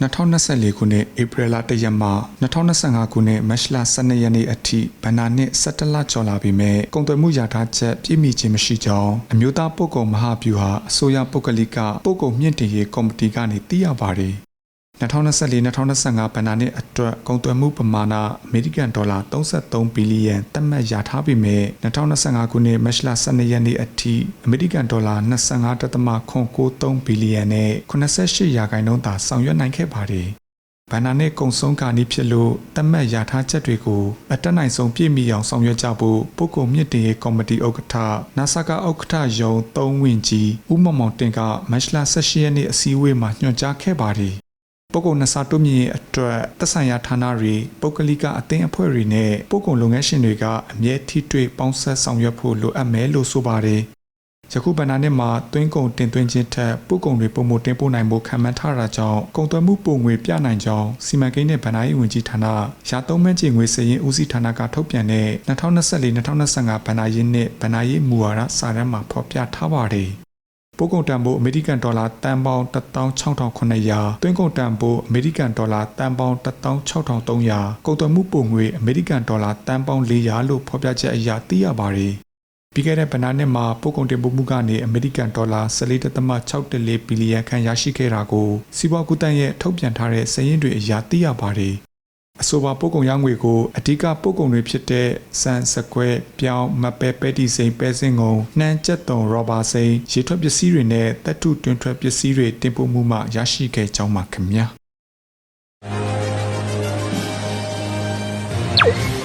2024ခုနှစ်ဧပြီလ1ရက်မှ2025ခုနှစ်မတ်လ12ရက်နေ့အထိဗန္နာနှစ်17လကျော်လာပြီမဲ့ကုန်သွယ်မှုရထားချက်ပြည့်မီခြင်းမရှိကြောင်းအမျိုးသားပုဂ္ဂိုလ်မဟာဗျူဟာအစိုးရပုဂ္ဂလိကပုဂ္ဂိုလ်မြင့်တင်ရေးကော်မတီကနေသိရပါတယ် 2024-2025ဘဏ္ဍာနှစ်အတွက်ကုန်သွယ်မှုပမာဏအမေရိကန်ဒေါ်လာ33ဘီလီယံသတ်မှတ်ရထားပြီမဲ့2025ခုနှစ်မတ်လ12ရက်နေ့အထိအမေရိကန်ဒေါ်လာ25.93ဘီလီယံနဲ့88ရာခိုင်နှုန်းသာဆောင်ရွက်နိုင်ခဲ့ပါတယ်။ဘဏ္ဍာနှစ်ကုံဆုံးကာနီးဖြစ်လို့သတ်မှတ်ရထားချက်တွေကိုအတက်နိုင်ဆုံးပြည့်မီအောင်ဆောင်ရွက်ကြဖို့ပုဂ္ဂိုလ်မြင့်တင်ရေးကော်မတီဥက္ကဋ္ဌနာဆာကဥက္ကဋ္ဌယုံ3ဝင်ကြီးဦးမောင်မောင်တင်ကမတ်လ18ရက်နေ့အစည်းအဝေးမှာညွှန်ကြားခဲ့ပါတယ်။ ပုဂ္ဂိုလ်နှစ်ဆတိုးမြင့်ရေးအတွက်သက်ဆိုင်ရာဌာနတွေပုဂ္ဂလိကအသင်းအဖွဲ့တွေနဲ့ပုဂ္ဂိုလ်လုပ်ငန်းရှင်တွေကအမြဲထိတွေ့ပေါင်းဆက်ဆောင်ရွက်ဖို့လိုအပ်မယ်လို့ဆိုပါတယ်။ယခုဗဏ္ဍာနှစ်မှာသွင်းကုန်တင်သွင်းခြင်းထက်ပို့ကုန်တွေပုံမတင်ပို့နိုင်ဖို့ခံမှန်းထားတာကြောင့်ကုန်သွယ်မှုပုံငွေပြနိုင်ကြောင်းစီမံကိန်းနဲ့ဗဏ္ဍာရေးဝန်ကြီးဌာနရာသုံးမှန်းကျင်ငွေစည်ရင်းဦးစီးဌာနကထုတ်ပြန်တဲ့2024-2025ဗဏ္ဍာရေးနှစ်ဗဏ္ဍာရေးမူဝါဒစာတမ်းမှာဖော်ပြထားပါတယ်။ ပို့ကုန်တန်ဖိုးအမေရိကန်ဒေါ်လာတန်ပေါင်း16900တွင်းကုန်တန်ဖိုးအမေရိကန်ဒေါ်လာတန်ပေါင်း16300ကုန်သွယ်မှုပုံငွေအမေရိကန်ဒေါ်လာတန်ပေါင်း400လို့ဖော်ပြချက်အရသိရပါတယ်။ပြီးခဲ့တဲ့ဗဏ္ဍာနှစ်မှာပို့ကုန်တင်ပို့မှုကနေအမေရိကန်ဒေါ်လာ14.64ဘီလီယံခန့်ရရှိခဲ့တာကိုစီးပွားကူးတန်းရဲ့ထုတ်ပြန်ထားတဲ့စာရင်းတွေအရသိရပါတယ်။ အဆိုပါပို့ကုန်ရောင်းငွေကိုအဓိကပို့ကုန်တွေဖြစ်တဲ့စံစကွဲပြောင်းမပဲပဲတီစိန်ပဲစင်ကုန်နှမ်းကျက်တုံရောဘာစိန်ရေထွက်ပစ္စည်းတွေနဲ့တတ်ထုတွင်ထွက်ပစ္စည်းတွေတင်ပို့မှုမှရရှိခဲ့ကြောင်းပါခင်ဗျာ။